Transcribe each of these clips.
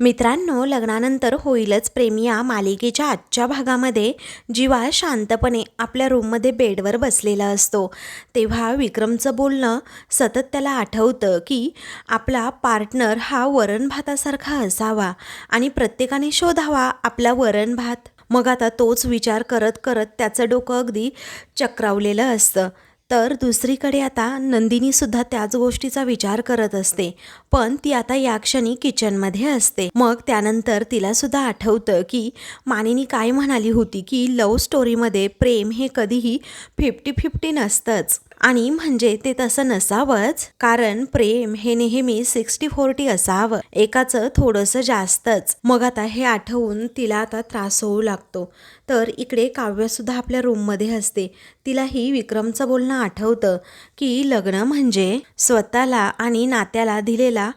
मित्रांनो लग्नानंतर होईलच प्रेम या मालिकेच्या आजच्या भागामध्ये. जीवा शांतपणे आपल्या रूममध्ये बेडवर बसलेला असतो. तेव्हा विक्रमचं बोलणं सतत त्याला आठवतं की आपला पार्टनर हा वरण भातासारखा असावा आणि प्रत्येकाने शोधावा आपला वरण भात. मग आता तोच विचार करत करत त्याचं डोकं अगदी चक्रावलेलं असतं. तर दुसरीकडे आता नंदिनीसुद्धा त्याच गोष्टीचा विचार करत असते. पण ती आता या क्षणी किचनमध्ये असते. मग त्यानंतर तिलासुद्धा आठवतं की मानिनी काय म्हणाली होती की लव्ह स्टोरीमध्ये प्रेम हे कधीही फिफ्टी फिफ्टी नसतंच. आणि म्हणजे ते तसं नसावंच. कारण प्रेम हे नेहमी सिक्स्टी फोर्टी असावं. एकाचं थोडंसं जास्तच. मग आता हे आठवून तिला आता त्रास होऊ लागतो. तर इकडे काव्यसुद्धा आपल्या रूममध्ये असते. तिलाही विक्रमचं बोलणं आठवतं की लग्न म्हणजे स्वतःला आणि नात्याला दिलेला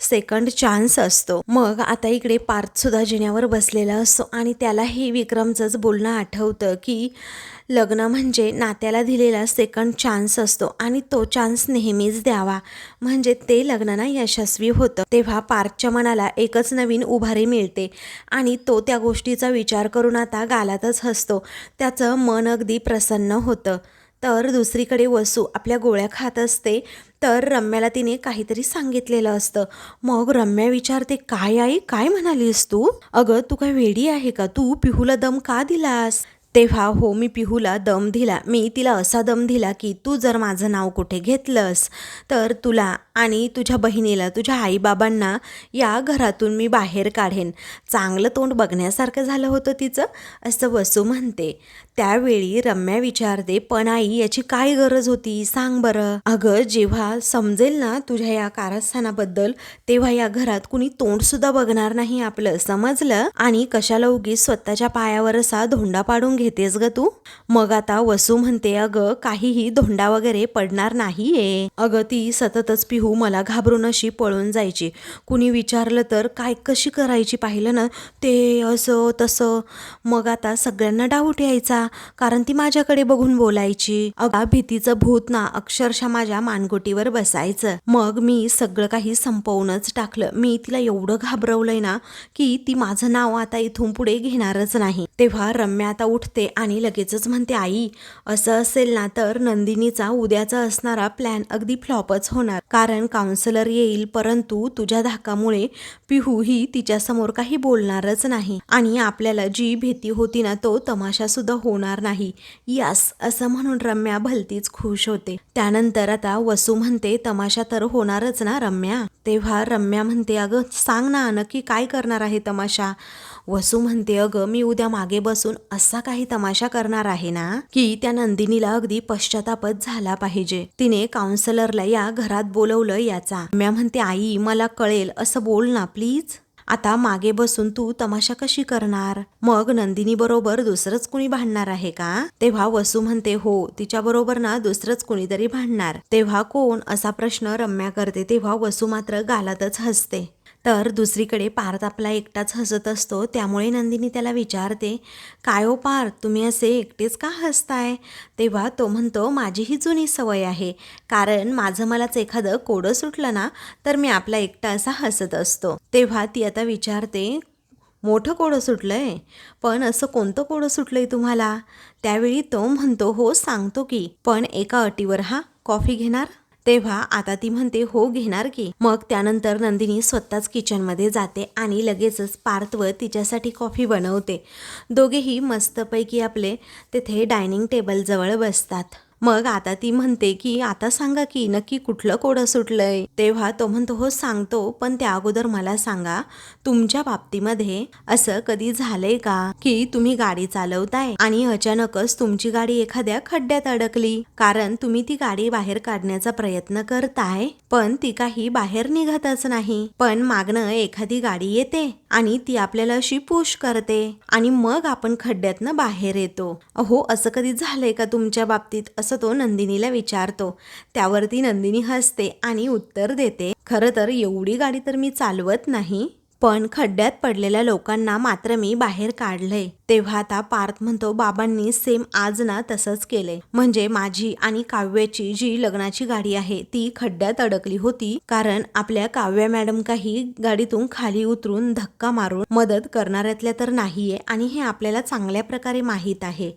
सेकंड चान्स असतो. मग आता इकडे पार्थसुद्धा जिन्यावर बसलेला असतो आणि त्यालाही विक्रमचंच बोलणं आठवतं की लग्न म्हणजे नात्याला दिलेला सेकंड चान्स असतो आणि तो चान्स नेहमीच द्यावा. म्हणजे ते लग्न ना यशस्वी होतं. तेव्हा पार्थच्या मनाला एकच नवीन उभारी मिळते आणि तो त्या गोष्टीचा विचार करून आता गालातच हसतो. त्याचं मन अगदी प्रसन्न होतं. होतं. तर दुसरीकडे वसू आपल्या गोळ्या खात असते तर रम्याला तिने काहीतरी सांगितलेलं असतं. मग रम्या विचारते काय आई काय म्हणालीस तू? अगं तू काय वेडी आहे का? तू पिहूला दम का दिलास? तेव्हा हो मी पिहूला दम दिला. मी तिला असा दम दिला की तू जर माझं नाव कुठे घेतलंस तर तुला आणि तुझ्या बहिणीला तुझ्या आईबाबांना या घरातून मी बाहेर काढेन. चांगलं तोंड बघण्यासारखं झालं होतं तिचं असं वसू म्हणते. त्यावेळी रम्या विचारते पण आई याची काय गरज होती? सांग बरं. अगं जेव्हा समजेल ना तुझ्या या कारस्थानाबद्दल तेव्हा या घरात कुणी तोंड सुद्धा बघणार नाही आपलं समजलं? आणि कशाला उगीच स्वतःच्या पायावर असा धोंडा पाडून घेतेस ग तू? मग आता वसू म्हणते अगं काहीही धोंडा वगैरे पडणार नाहीये. अगं ती सततच पिहू मला घाबरून अशी पळून जायची. कुणी विचारलं तर काय कशी करायची पाहिलं ना ते असं तसं. मग आता सगळ्यांना डाऊट यायचा. कारण ती माझ्याकडे बघून बोलायची. अगा भीतीचं भूत ना अक्षरशः माझ्या मानगोटीवर बसायचं. मग मी सगळं काही संपवूनच टाकलं. मी तिला एवढं घाबरवलंय ना की ती माझं नाव आता इथून पुढे घेणारच नाही. तेव्हा रम्या आता उठते आणि लगेचच म्हणते आई असं असेल ना तर नंदिनीचा उद्याचा असणारा प्लॅन अगदी फ्लॉपच होणार. कारण काउन्सिलर येईल परंतु तुझ्या धाकामुळे पिहू ही तिच्यासमोर काही बोलणारच नाही. आणि आपल्याला जी भीती होती ना तो तमाशा सुद्धा होणार नाही. यास असं म्हणून रम्या भलतीच खुश होते. त्यानंतर आता वसू म्हणते तमाशा तर होणारच ना रम्या? तेव्हा रम्या म्हणते अगं सांग ना नक्की काय करणार आहे तमाशा? वसू म्हणते अगं मी उद्या मागे बसून असा काही तमाशा करणार आहे ना की त्या नंदिनीला अगदी पश्चातापच झाला पाहिजे. तिने काउन्सलरला या घरात बोलवलं याचा. म्या म्हणते आई मला कळेल असं बोल ना प्लीज. आता मागे बसून तू तमाशा कशी करणार? मग नंदिनी बरोबर दुसरंच कुणी भांडणार आहे का? तेव्हा वसू म्हणते हो तिच्या बरोबर ना दुसरंच कुणीतरी भांडणार. तेव्हा कोण असा प्रश्न रम्या करते तेव्हा वसू मात्र गालातच हसते. तर दुसरीकडे पार्थ आपला एकटाच हसत असतो. त्यामुळे नंदिनी त्याला विचारते काय हो पार्थ तुम्ही असे एकटेच का हसताय? तेव्हा तो म्हणतो माझी ही जुनी सवय आहे. कारण माझं मलाच एखादं कोडं सुटलं ना तर मी आपला एकटा असा हसत असतो. तेव्हा ती आता विचारते मोठं कोडं सुटलं आहे पण असं कोणतं कोडं सुटलं आहे तुम्हाला? त्यावेळी तो म्हणतो हो सांगतो की. पण एका अटीवर हा? कॉफी घेणार? तेव्हा आता ती म्हणते हो घेणार की. मग त्यानंतर नंदिनी स्वतःच किचनमध्ये जाते आणि लगेचच पार्थवर तिच्यासाठी कॉफी बनवते. दोघेही मस्तपैकी आपले तेथे डायनिंग टेबलजवळ बसतात. मग आता ती म्हणते की आता सांगा की नक्की कुठलं कोडं सुटलंय? तेव्हा तो म्हणतो हो सांगतो पण त्या अगोदर मला सांगा तुमच्या बाबतीमध्ये असं कधी झालंय का की तुम्ही गाडी चालवताय आणि अचानकच तुमची गाडी एखाद्या खड्ड्यात अडकली? कारण तुम्ही ती गाडी बाहेर काढण्याचा प्रयत्न करताय पण ती काही बाहेर निघतच नाही. पण मागणं एखादी गाडी येते आणि ती आपल्याला अशी पुश करते आणि मग आपण खड्ड्यातनं बाहेर येतो. अहो असं कधी झालंय का तुमच्या बाबतीत? असं तो नंदिनीला विचारतो. त्यावरती नंदिनी हसते आणि उत्तर देते खरं तर एवढी गाडी तर मी चालवत नाही पण खड्ड्यात पडलेल्या लोकांना मात्र मी बाहेर काढलंय. तेव्हा आता पार्थ म्हणतो बाबांनी सेम आज ना तसंच केलंय. म्हणजे माझी आणि काव्याची जी लग्नाची गाडी आहे ती खड्ड्यात अडकली होती. कारण आपल्या काव्या मॅडम काही गाडीतून खाली उतरून धक्का मारून मदत करणाऱ्यातल्या तर नाहीये आणि हे आपल्याला चांगल्या प्रकारे माहीत आहे.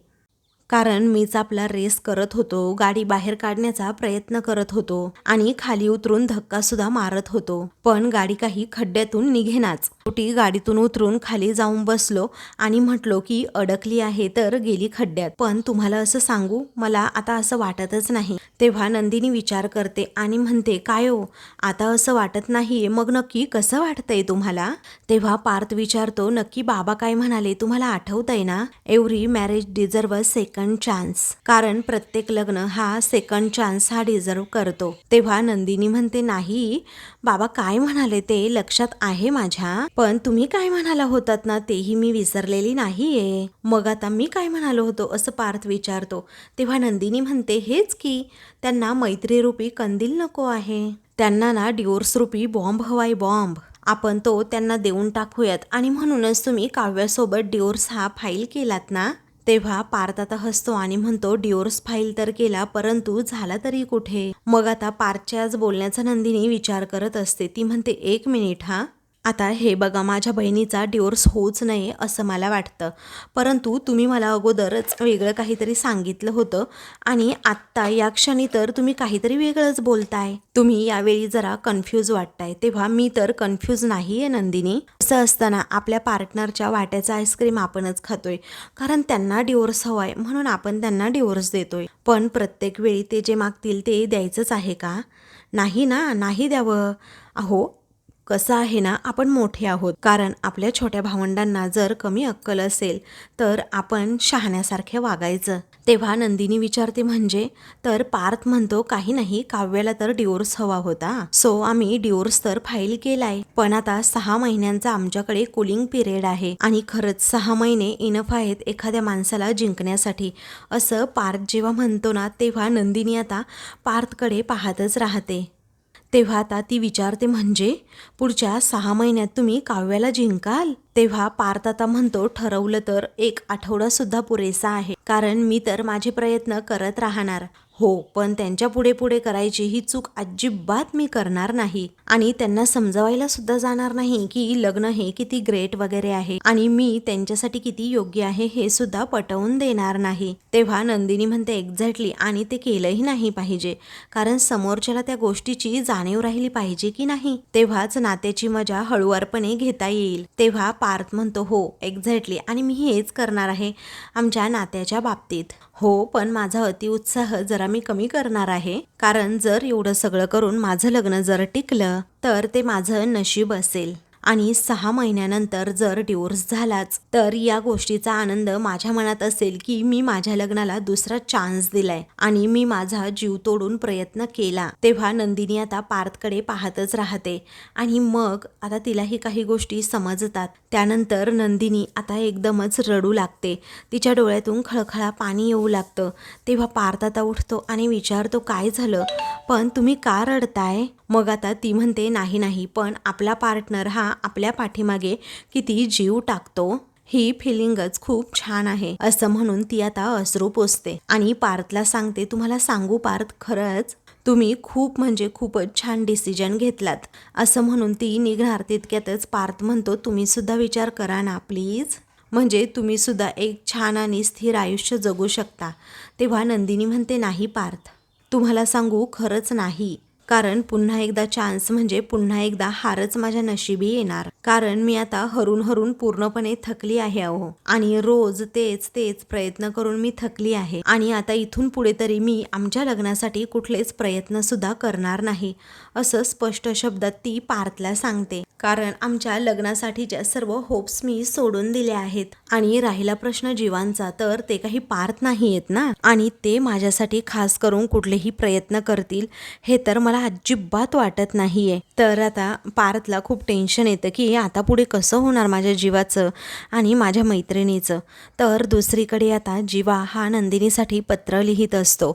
कारण मीच आपला रेस करत होतो गाडी बाहेर काढण्याचा प्रयत्न करत होतो आणि खाली उतरून धक्का सुद्धा मारत होतो. पण गाडी काही खड्ड्यातून निघेनाच. शेवटी गाडीतून उतरून खाली जाऊन बसलो आणि म्हटलो की अडकली आहे तर गेली खड्ड्यात. पण तुम्हाला असं सांगू मला आता असं वाटतच नाही. तेव्हा नंदिनी विचार करते आणि म्हणते काय हो आता असं वाटत नाहीये मग नक्की कसं वाटतंय तुम्हाला? तेव्हा पार्थ विचारतो नक्की बाबा काय म्हणाले तुम्हाला आठवतंय ना? Every marriage deserve second chance कारण प्रत्येक लग्न हा सेकंड चान्स हा डिझर्व करतो. तेव्हा नंदिनी म्हणते नाही बाबा काय म्हणाले ते लक्षात आहे माझ्या. पण तुम्ही काय म्हणाला होतात ना तेही मी विसरलेली नाहीये. मग आता मी काय म्हणालो होतो? असं पार्थ विचारतो. तेव्हा नंदिनी म्हणते हेच की त्यांना मैत्रीरूपी कंदील नको आहे. त्यांना ना डिओर्स रूपी बॉम्ब हवाय बॉम्ब आपण तो त्यांना देऊन टाकूयात आणि म्हणूनच तुम्ही काव्यासोबत डिओर्स हा फाईल केलात ना तेव्हा पार्थ आता हसतो आणि म्हणतो डिओर्स फाईल तर केला परंतु झाला तरी कुठे? मग आता पार्थच्याच बोलण्याचा नंदिनी विचार करत असते. ती म्हणते एक मिनिट हा? आता हे बघा माझ्या बहिणीचा डिवोर्स होऊच नये असं मला वाटतं. परंतु तुम्ही मला अगोदरच वेगळं काहीतरी सांगितलं होतं आणि आत्ता या क्षणी तर तुम्ही काहीतरी वेगळंच बोलताय. तुम्ही यावेळी जरा कन्फ्यूज वाटताय. तेव्हा मी तर कन्फ्यूज नाही आहे नंदिनी. असं असताना आपल्या पार्टनरच्या वाट्याचा आईस्क्रीम आपणच खातोय. कारण त्यांना डिवोर्स हवाय म्हणून आपण त्यांना डिवोर्स देतोय. पण प्रत्येक वेळी ते जे मागतील ते द्यायचंच आहे का? नाही ना नाही द्यावं. अहो कसं आहे ना आपण मोठे आहोत. कारण आपल्या छोट्या भावंडांना जर कमी अक्कल असेल तर आपण शहाण्यासारखे वागायचं. तेव्हा नंदिनी विचारते म्हणजे तर पार्थ म्हणतो काही नाही काव्याला तर डिवोर्स हवा होता. सो आम्ही डिवोर्स तर फाईल केलाय. पण आता सहा महिन्यांचा आमच्याकडे कुलिंग पिरियड आहे. आणि खरंच सहा महिने इनफ आहेत एखाद्या माणसाला जिंकण्यासाठी. असं पार्थ जेव्हा म्हणतो ना तेव्हा नंदिनी आता पार्थकडे पाहतच राहते. तेव्हा आता ती विचारते म्हणजे पुढच्या सहा महिन्यात तुम्ही काव्याला जिंकाल? तेव्हा पार्थ आता म्हणतो ठरवलं तर एक आठवडा सुद्धा पुरेसा आहे. कारण मी तर माझे प्रयत्न करत राहणार. हो पण त्यांच्या पुढे पुढे करायची ही चूक अजिबात मी करणार नाही. आणि त्यांना समजवायला सुद्धा जाणार नाही की लग्न हे किती ग्रेट वगैरे आहे आणि मी त्यांच्यासाठी किती योग्य आहे हे सुद्धा पटवून देणार नाही. तेव्हा नंदिनी म्हणते एक्झॅक्टली आणि ते केलंही नाही पाहिजे. कारण समोरच्याला त्या गोष्टीची जाणीव राहिली पाहिजे की नाही? तेव्हाच नात्याची मजा हळुवारपणे घेता येईल. तेव्हा पार्थ म्हणतो हो एक्झॅक्टली आणि मी हेच करणार आहे आमच्या नात्याच्या बाबतीत. हो पण माझा अतिउत्साह जरा मी कमी करणार आहे. कारण जर एवढं सगळं करून माझं लग्न जर टिकलं तर ते माझं नशीब असेल. आणि सहा महिन्यानंतर जर डिवोर्स झालाच तर या गोष्टीचा आनंद माझ्या मनात असेल की मी माझ्या लग्नाला दुसरा चान्स दिलाय आणि मी माझा जीव तोडून प्रयत्न केला. तेव्हा नंदिनी आता पार्थकडे पाहतच राहते आणि मग आता तिलाही काही गोष्टी समजतात. त्यानंतर नंदिनी आता एकदमच रडू लागते. तिच्या डोळ्यातून खळखळा पाणी येऊ लागतं. तेव्हा पार्थ आता उठतो आणि विचारतो काय झालं? पण तुम्ही का रडताय? मग आता ती म्हणते नाही नाही पण आपला पार्टनर हा आपल्या पाठीमागे किती जीव टाकतो ही फिलिंगच खूप छान आहे असं म्हणून ती आता अश्रू पोचते आणि पार्थला सांगते तुम्हाला सांगू पार्थ खरंच तुम्ही खूप म्हणजे खूपच छान डिसिजन घेतलात. असं म्हणून ती निघणार तितक्यातच पार्थ म्हणतो तुम्ही सुद्धा विचार करा ना प्लीज म्हणजे तुम्ही सुद्धा एक छान आणि स्थिर आयुष्य जगू शकता. तेव्हा नंदिनी म्हणते नाही पार्थ तुम्हाला सांगू खरंच नाही. कारण पुन्हा एकदा चान्स म्हणजे पुन्हा एकदा हारच माझ्या नशिबी येणार. कारण मी आता हरून हरून पूर्णपणे थकली आहे अहो. आणि रोज तेच तेच प्रयत्न करून मी थकली आहे. आणि आता इथून पुढे तरी मी आमच्या लग्नासाठी कुठलेच प्रयत्न सुद्धा करणार नाही असं स्पष्ट शब्दात ती पार्थला सांगते. कारण आमच्या लग्नासाठीच्या सर्व होप्स मी सोडून दिल्या आहेत. आणि राहिला प्रश्न जीवांचा तर ते काही पार्थ नाही आहेत ना? आणि ते माझ्यासाठी खास करून कुठलेही प्रयत्न करतील हे तर मला मला अजिबात वाटत नाही आहे तर आता पारतला खूप टेन्शन येतं की आता पुढे कसं होणार माझ्या जीवाचं आणि माझ्या मैत्रिणीचं? तर दुसरीकडे आता जीवा हा नंदिनीसाठी पत्र लिहित असतो.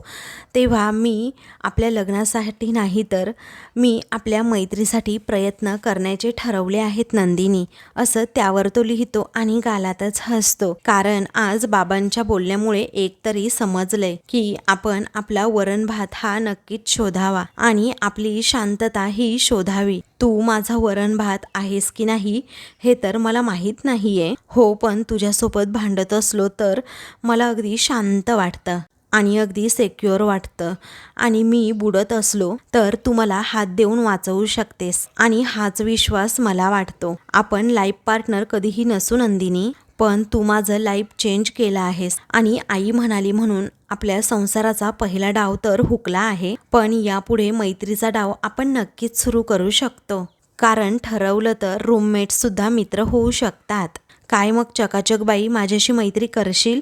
तेव्हा मी आपल्या लग्नासाठी नाही तर मी आपल्या मैत्रीसाठी प्रयत्न करण्याचे ठरवले आहेत नंदिनी. असं त्यावर तो लिहितो आणि गालातच हसतो. कारण आज बाबांच्या बोलण्यामुळे एकतरी समजलंय की आपण आपला वरण भात हा नक्कीच शोधावा आणि आपली शांतता ही शोधावी. तू माझा वरण भात आहेस की नाही हे तर मला माहीत नाहीये. हो पण तुझ्यासोबत भांडत असलो तर मला अगदी शांत वाटतं आणि अगदी सेक्युअर वाटतं. आणि मी बुडत असलो तर तू मला हात देऊन वाचवू शकतेस आणि हाच विश्वास मला वाटतो. आपण लाईफ पार्टनर कधीही नसू नंदिनी. पण तू माझं लाईफ चेंज केलं आहेस. आणि आई म्हणाली म्हणून आपल्या संसाराचा पहिला डाव तर हुकला आहे. पण यापुढे मैत्रीचा डाव आपण नक्कीच सुरू करू शकतो. कारण ठरवलं तर रूममेट्ससुद्धा मित्र होऊ शकतात. काय मग चकाचक बाई माझ्याशी मैत्री करशील?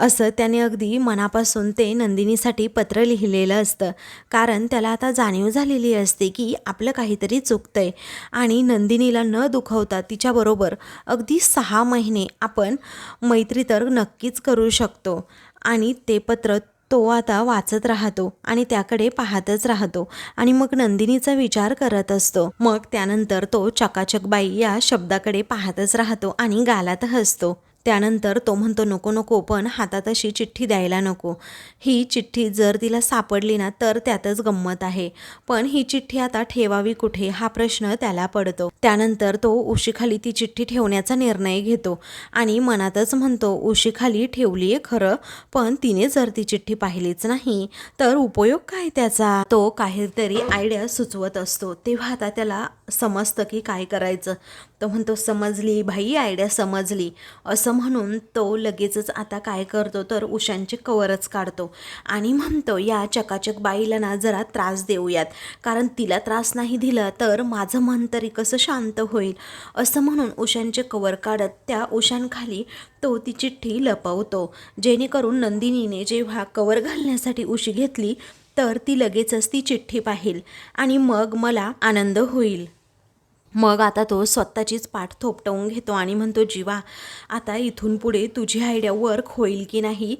असं त्याने अगदी मनापासून ते नंदिनीसाठी पत्र लिहिलेलं असतं. कारण त्याला आता जाणीव झालेली असते की आपलं काहीतरी चुकतंय आणि नंदिनीला न दुखवता तिच्याबरोबर अगदी सहा महिने आपण मैत्री तर नक्कीच करू शकतो. आणि ते पत्र तो आता वाचत राहतो आणि त्याकडे पाहतच राहतो आणि मग नंदिनीचा विचार करत असतो. मग त्यानंतर तो चकाचकबाई या शब्दाकडे पाहतच राहतो आणि गालात हसतो. त्यानंतर तो म्हणतो नको नको पण हातात अशी चिठ्ठी द्यायला नको. ही चिठ्ठी जर तिला सापडली ना तर त्यातच गंमत आहे. पण ही चिठ्ठी आता ठेवावी कुठे? हा प्रश्न त्याला पडतो. त्यानंतर तो उशीखाली ती चिठ्ठी ठेवण्याचा निर्णय घेतो आणि मनातच म्हणतो उशीखाली ठेवली आहे खरं पण तिने जर ती चिठ्ठी पाहिलीच नाही तर उपयोग काय त्याचा? तो काहीतरी आयडिया सुचवत असतो. तेव्हा आता त्याला समजतं की काय करायचं. तो म्हणतो समजली भाई आयडिया समजली. असं म्हणून तो लगेचच आता काय करतो तर उशांचे कवरच काढतो आणि म्हणतो या चकाचक बाईला ना जरा त्रास देऊयात. कारण तिला त्रास नाही दिला तर माझं मन तरी कसं शांत होईल. असं म्हणून उशांचे कवर काढत त्या उशांखाली तो ती चिठ्ठी लपवतो. जेणेकरून नंदिनीने जेव्हा कवर घालण्यासाठी उशी घेतली तर ती लगेचच ती चिठ्ठी पाहिल आणि मग मला आनंद होईल. मग आता तो स्वतःचीच पाठ थोपटवून घेतो आणि म्हणतो जीवा आता इथून पुढे तुझी आयडिया वर्क होईल की नाही?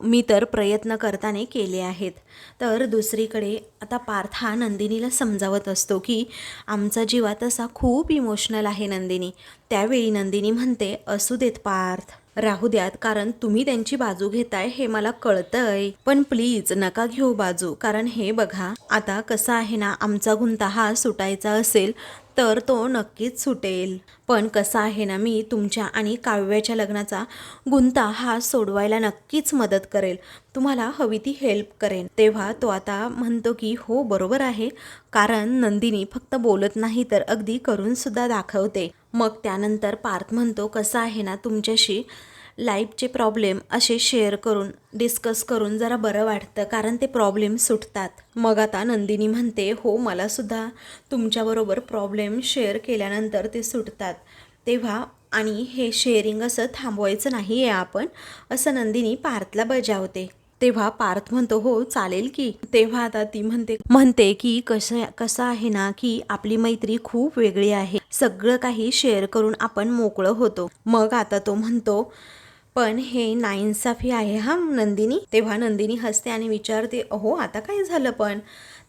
मी तर प्रयत्न करताना केले आहेत. तर दुसरीकडे आता पार्थ हा नंदिनीला समजावत असतो की आमचा जीवा तसा खूप इमोशनल आहे नंदिनी. त्यावेळी नंदिनी म्हणते असू देत पार्थ राहू द्यात कारण तुम्ही त्यांची बाजू घेताय हे मला कळतंय. पण प्लीज नका घेऊ बाजू कारण हे बघा आता कसं आहे ना आमचा गुंता हा सुटायचा असेल तर तो नक्कीच सुटेल. पण कसं आहे ना मी तुमच्या आणि काव्याच्या लग्नाचा गुंता हा सोडवायला नक्कीच मदत करेल. तुम्हाला हवी ती हेल्प करेन. तेव्हा तो आता म्हणतो की हो बरोबर आहे. कारण नंदिनी फक्त बोलत नाही तर अगदी करून सुद्धा दाखवते. मग त्यानंतर पार्थ म्हणतो कसं आहे ना तुमच्याशी लाईफचे प्रॉब्लेम असे शेअर करून डिस्कस करून जरा बरं वाटतं कारण ते प्रॉब्लेम सुटतात. मग आता नंदिनी म्हणते हो मलासुद्धा तुमच्याबरोबर प्रॉब्लेम शेअर केल्यानंतर ते सुटतात. तेव्हा आणि हे शेअरिंग असं थांबवायचं नाही आहे आपण असं नंदिनी पार्थला बजावते. तेव्हा पार्थ म्हणतो हो चालेल की. तेव्हा आता ती म्हणते म्हणते की कसं कसं आहे ना की आपली मैत्री खूप वेगळी आहे. सगळं काही शेअर करून आपण मोकळं होतो. मग आता तो म्हणतो पण हे नाइन्साफी आहे हा नंदिनी. तेव्हा नंदिनी हसते आणि विचारते अहो आता काय झालं पण?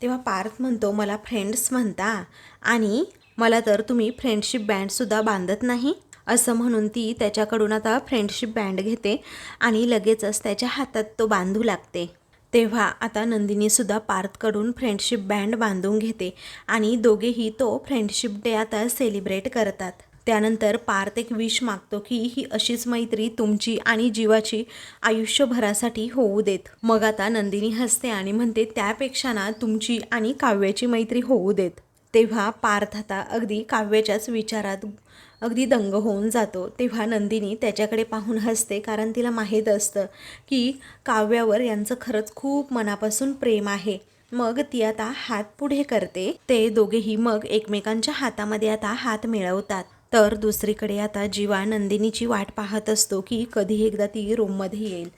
तेव्हा पार्थ म्हणतो मला फ्रेंड्स म्हणता आणि मला तर तुम्ही फ्रेंडशिप बँडसुद्धा बांधत नाही. असं म्हणून ती त्याच्याकडून आता फ्रेंडशिप बँड घेते आणि लगेचच त्याच्या हातात तो बांधू लागते. तेव्हा आता नंदिनीसुद्धा पार्थकडून फ्रेंडशिप बँड बांधून घेते आणि दोघेही तो फ्रेंडशिप डे आता सेलिब्रेट करतात. त्यानंतर पार्थ एक विष मागतो की ही अशीच मैत्री तुमची आणि जीवाची आयुष्यभरासाठी होऊ देत. मग आता नंदिनी हसते आणि म्हणते त्यापेक्षा ना तुमची आणि काव्याची मैत्री होऊ देत. तेव्हा पार्थ आता अगदी काव्याच्याच विचारात अगदी दंग होऊन जातो. तेव्हा नंदिनी त्याच्याकडे पाहून हसते कारण तिला माहीत असतं की काव्यावर यांचं खरंच खूप मनापासून प्रेम आहे. मग ती आता हात पुढे करते. ते दोघेही मग एकमेकांच्या हातामध्ये आता हात मिळवतात. तर दुसरीकडे आता जीवा नंदिनीची वाट पाहत असतो की कधी एकदा ती रूममध्ये येईल.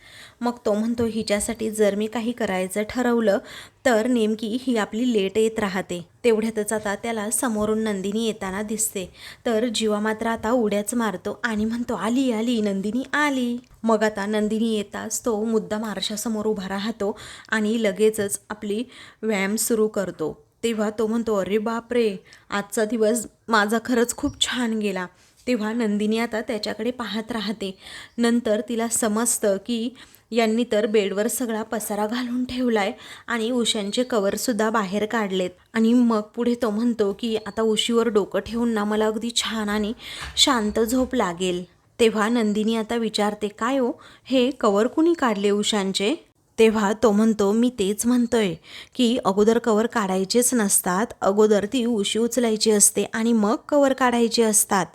मग तो म्हणतो हिच्यासाठी जर मी काही करायचं ठरवलं तर नेमकी ही आपली लेट येत राहते. तेवढ्यातच आता त्याला समोरून नंदिनी येताना दिसते. तर जीवा मात्र आता उड्याच मारतो आणि म्हणतो आली आली नंदिनी आली. मग आता नंदिनी येताच तो मुद्दा आरशासमोर उभा राहतो आणि लगेचच आपली व्यायाम सुरू करतो. तेव्हा तो म्हणतो अरे बापरे आजचा दिवस माझा खरंच खूप छान गेला. तेव्हा नंदिनी आता त्याच्याकडे पाहत राहते. नंतर तिला समजतं की यांनी तर बेडवर सगळा पसारा घालून ठेवला आहे आणि उशांचे कवरसुद्धा बाहेर काढलेत. आणि मग पुढे तो म्हणतो की आता उशीवर डोकं ठेवून ना मला अगदी छान आणि शांत झोप लागेल. तेव्हा नंदिनी आता विचारते काय हो? हे कवर कुणी काढले उशांचे तेव्हा तो म्हणतो मी तेच म्हणतोय की अगोदर कवर काढायचेच नसतात. अगोदर ती उशी उचलायची असते आणि मग कवर काढायचे असतात.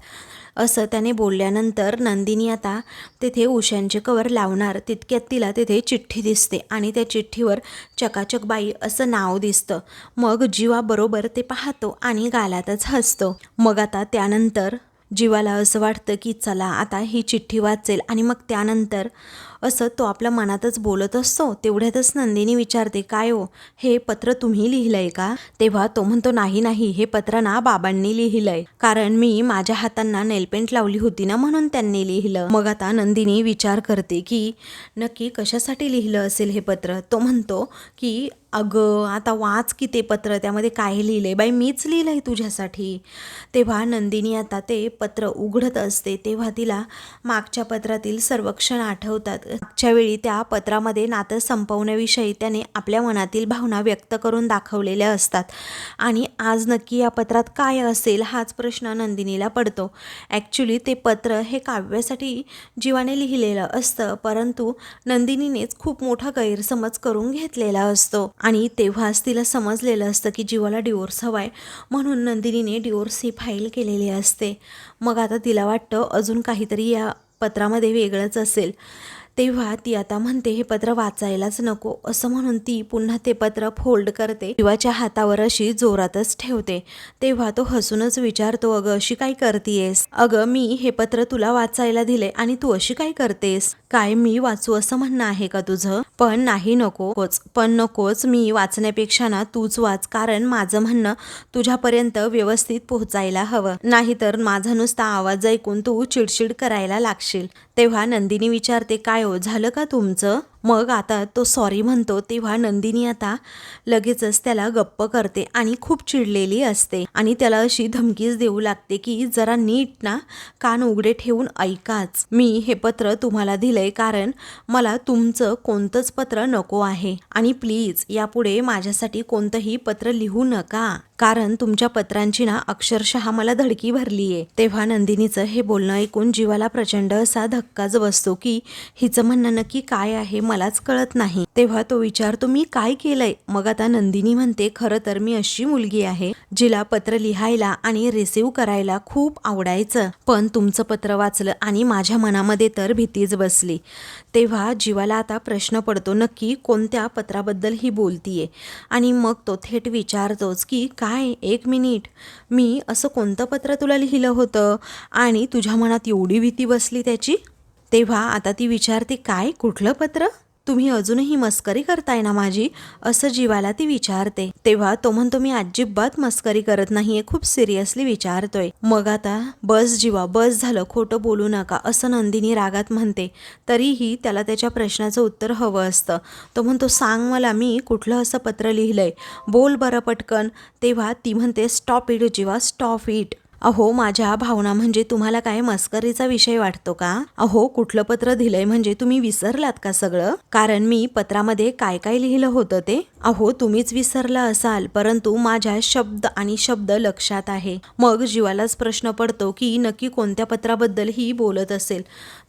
असं त्याने बोलल्यानंतर नंदिनी आता तेथे उशांचे कवर लावणार. तितक्यात तिला तेथे चिठ्ठी दिसते आणि त्या चिठ्ठीवर चकाचक बाई असं नाव दिसतं. मग जीवाबरोबर ते पाहतो आणि गालातच हसतो. मग आता त्यानंतर जीवाला असं वाटतं की चला आता ही चिठ्ठी वाचेल आणि मग त्यानंतर असं तो आपल्या मनातच बोलत असतो तेवढ्यातच नंदिनी विचारते काय हो? हे पत्र तुम्ही लिहिलंय का? तेव्हा तो म्हणतो नाही नाही हे पत्र ना बाबांनी लिहिलंय. कारण मी माझ्या हातांना नेलपेंट लावली होती ना म्हणून त्यांनी लिहिलं. मग आता नंदिनी विचार करते की नक्की कशासाठी लिहिलं असेल हे पत्र? तो म्हणतो की अगं आता वाच की ते पत्र त्यामध्ये काय लिहिलंय? बाई मीच लिहिलंय तुझ्यासाठी. तेव्हा नंदिनी आता ते पत्र उघडत असते तेव्हा तिला मागच्या पत्रातील सर्व क्षण आठवतात. मागच्या वेळी त्या पत्रामध्ये नातं संपवण्याविषयी त्याने आपल्या मनातील भावना व्यक्त करून दाखवलेल्या असतात. आणि आज नक्की या पत्रात काय असेल हाच प्रश्न नंदिनीला पडतो. ॲक्च्युली ते पत्र हे काव्यासाठी जीवाने लिहिलेलं असतं परंतु नंदिनीनेच खूप मोठा गैरसमज करून घेतलेला असतो. आणि तेव्हाच तिला समजलेलं असतं की जीवाला डिवोर्स हवाय म्हणून नंदिनीने डिवोर्स ही फाईल केलेली असते. मग आता तिला वाटतं अजून काहीतरी या पत्रामध्ये वेगळंच असेल. तेव्हा ती आता म्हणते हे पत्र वाचायलाच नको. असं म्हणून ती पुन्हा ते पत्र फोल्ड करते. शिवाच्या हातावर अशी जोरातच ठेवते. तेव्हा तो हसूनच विचारतो अगं अशी काय करतेयस? अगं मी हे पत्र तुला वाचायला दिले आणि तू अशी काय करतेस? काय मी वाचू असं म्हणणं आहे का तुझं? पण नाही नकोच. पण नकोच. मी वाचण्यापेक्षा ना तूच वाच. कारण माझं म्हणणं तुझ्यापर्यंत व्यवस्थित पोहोचायला हवं. नाहीतर माझा नुसता आवाज ऐकून तू चिडचिड करायला लागशील. तेव्हा नंदिनी विचारते काय हो झालं का तुमचं? मग आता तो सॉरी म्हणतो तेव्हा नंदिनी आता लगेचच त्याला गप्प करते आणि खूप चिडलेली असते. आणि त्याला अशी धमकीच देऊ लागते की जरा नीट ना कान उघडे ठेवून ऐकाच. मी हे पत्र तुम्हाला दिलंय कारण मला तुमचं कोणतंच पत्र नको आहे. आणि प्लीज यापुढे माझ्यासाठी कोणतंही पत्र लिहू नका. कारण तुमच्या पत्रांची ना अक्षरशः मला धडकी भरली आहे तेव्हा नंदिनीचं हे बोलणं ऐकून जीवाला प्रचंड असा धक्काच बसतो की हिचं म्हणणं नक्की काय आहे मलाच कळत नाही. तेव्हा तो विचारतो मी काय केलंय? मग आता नंदिनी म्हणते खरं तर मी अशी मुलगी आहे जिला पत्र लिहायला आणि रिसिव्ह करायला खूप आवडायचं पण तुमचं पत्र वाचलं आणि माझ्या मनामध्ये तर भीतीच बसली. तेव्हा जीवाला आता प्रश्न पडतो नक्की कोणत्या पत्राबद्दल ही बोलतीये? आणि मग तो थेट विचारतोच की काय? एक मिनिट. मी असं कोणतं पत्र तुला लिहिलं होतं? आणि तुझ्या मनात एवढी भीती बसली त्याची? तेव्हा आता ती विचारते काय? कुठलं पत्र? तुम्ही अजूनही मस्करी करताय ना माझी? असं जीवाला ती विचारते. तेव्हा तो म्हणतो मी अजिबात मस्करी करत नाहीये खूप सिरियसली विचारतोय. मग आता बस जीवा बस झालं खोटं बोलू नका असं नंदिनी रागात म्हणते. तरीही त्याला त्याच्या प्रश्नाचं उत्तर हवं असतं. तो म्हणतो सांग मला मी कुठलं असं पत्र लिहिलंय? बोल बरं पटकन. तेव्हा ती म्हणते stop it Jeeva stop it. अहो माझ्या भावना म्हणजे तुम्हाला काय मस्करीचा विषय वाटतो का? अहो कुठलं पत्र दिलंय म्हणजे तुम्ही विसरलात का सगळं? कारण मी पत्रामध्ये काय काय लिहिलं होतं ते? अहो तुम्हीच विसरला असाल परंतु माझ्या शब्द आणि शब्द लक्षात आहे. मग जीवालाच प्रश्न पडतो की नक्की कोणत्या पत्राबद्दल ही बोलत असेल?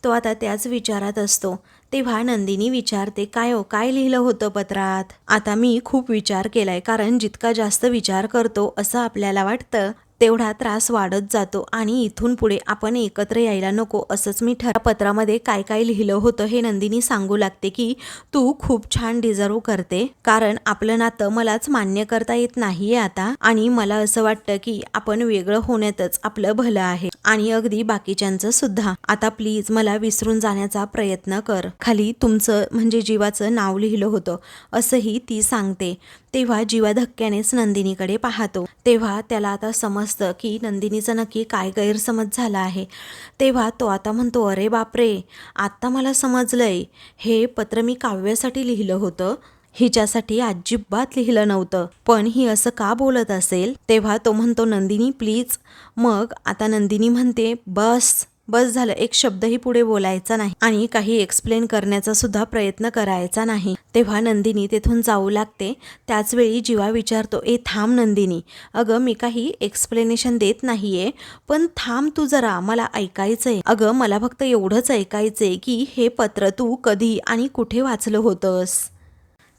तो आता त्याच विचारात असतो. तेव्हा नंदिनी विचारते काय हो काय लिहिलं होतं पत्रात? आता मी खूप विचार केलाय कारण जितका जास्त विचार करतो असं आपल्याला वाटतं. तेवढा त्रास वाढत जातो आणि इथून पुढे आपण एकत्र यायला नको असंच मी ठरा पत्रामध्ये काय काय लिहिलं होतं हे नंदिनी सांगू लागते की तू खूप छान डिझर्व करते. कारण आपलं नातं मलाच मान्य करता येत नाहीये आता. आणि मला असं वाटतं की आपण वेगळं होण्यातच आपलं भलं आहे. आणि अगदी बाकीच्यांचं सुद्धा. आता प्लीज मला विसरून जाण्याचा प्रयत्न कर. खाली तुमचं म्हणजे जीवाचं नाव लिहिलं होतं. असंही ती सांगते. तेव्हा जीवा धक्क्यानेच नंदिनीकडे पाहतो. तेव्हा त्याला आता समजतं की नंदिनीचा नक्की काय गैरसमज झाला आहे. तेव्हा तो आता म्हणतो अरे बापरे आत्ता मला समजलंय. हे पत्र मी काव्यासाठी लिहिलं होतं. हिच्यासाठी अजिबात लिहिलं नव्हतं. पण ही असं का बोलत असेल? तेव्हा तो म्हणतो नंदिनी प्लीज. मग आता नंदिनी म्हणते बस बस झालं. एक शब्दही पुढे बोलायचा नाही आणि काही एक्सप्लेन करण्याचा सुद्धा प्रयत्न करायचा नाही. तेव्हा नंदिनी तेथून जाऊ लागते. त्याचवेळी जीवा विचारतो ए थांब नंदिनी. अगं मी काही एक्सप्लेनेशन देत नाहीये. पण थांब तू जरा. मला ऐकायचंय. अगं मला फक्त एवढंच ऐकायचंय की हे पत्र तू कधी आणि कुठे वाचलं होतंस?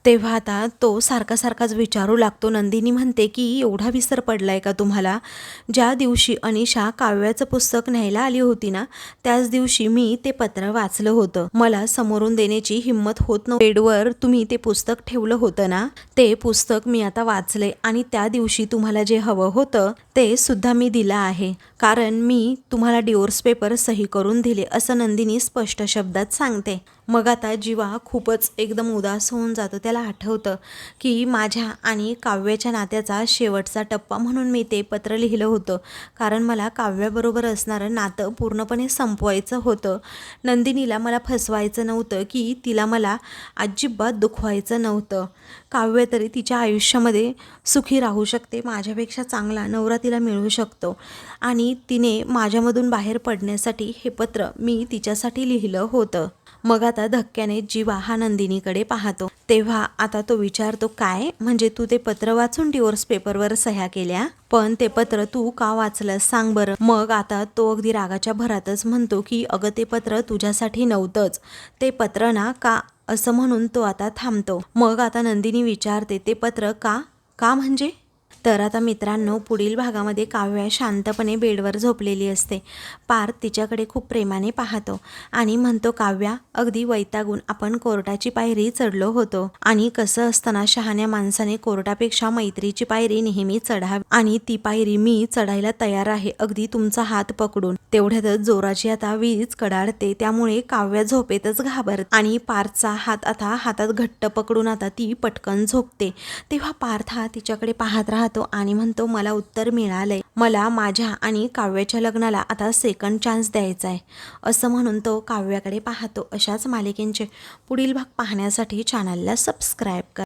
तेव्हा आता तो सारखा सारखाच विचारू लागतो. नंदिनी म्हणते की एवढा विसर पडलाय का तुम्हाला? ज्या दिवशी अनिशा काव्याचं पुस्तक न्यायला आली होती ना त्याच दिवशी मी ते पत्र वाचलं होतं. मला समोरून देण्याची हिंमत होत नव्हती बेडवर तुम्ही ते पुस्तक ठेवलं होतं ना? ते पुस्तक मी आता वाचले आणि त्या दिवशी तुम्हाला जे हवं होतं ते सुद्धा मी दिलं आहे. कारण मी तुम्हाला डिवोर्स पेपर सही करून दिले असं नंदिनी स्पष्ट शब्दात सांगते. मग आता जीवा खूपच एकदम उदास होऊन जातो. त्याला आठवतं की माझ्या आणि काव्याच्या नात्याचा शेवटचा टप्पा म्हणून मी ते पत्र लिहिलं होतं. कारण मला काव्याबरोबर असणारं नातं पूर्णपणे संपवायचं होतं. नंदिनीला मला फसवायचं नव्हतं की तिला मला अजिबात दुखवायचं नव्हतं. काव्य तरी तिच्या आयुष्यामध्ये सुखी राहू शकते माझ्यापेक्षा चांगला नवरा तिला मिळू शकतो. आणि तिने माझ्यामधून बाहेर पडण्यासाठी हे पत्र मी तिच्यासाठी लिहिलं होतं. मग आता धक्क्याने जीवा हा नंदिनीकडे पाहतो. तेव्हा आता तो विचारतो काय? म्हणजे तू ते पत्र वाचून डिवोर्स पेपरवर सह्या केल्या? पण ते पत्र तू का वाचलंस सांग बरं. मग आता तो अगदी रागाच्या भरातच म्हणतो की अगं ते पत्र तुझ्यासाठी नव्हतंच. ते पत्र ना का असं म्हणून तो आता थांबतो. मग आता नंदिनी विचारते ते पत्र का? का म्हणजे? तर आता मित्रांनो पुढील भागामध्ये काव्या शांतपणे बेडवर झोपलेली असते. पार्थ तिच्याकडे खूप प्रेमाने पाहतो आणि म्हणतो काव्या अगदी वैतागून आपण कोर्टाची पायरी चढलो होतो आणि कसं असताना शहाण्या माणसाने कोर्टापेक्षा मैत्रीची पायरी नेहमी चढावी आणि ती पायरी मी चढायला तयार आहे. अगदी तुमचा हात पकडून. तेवढ्यातच जोराची आता वीज कडाडते त्यामुळे काव्या झोपेतच घाबरत आणि पार्थचा हात आता हातात घट्ट पकडून आता ती पटकन झोपते. तेव्हा पार्थ हा तिच्याकडे पाहत राहतो आणि म्हणतो मला उत्तर मिळालंय. मला माझ्या आणि काव्याच्या लग्नाला आता सेकंड चान्स द्यायचा आहे. असं म्हणून तो काव्याकडे पाहतो अशाच मालिकेंचे पुढील भाग पाहण्यासाठी चॅनलला सबस्क्राईब कर.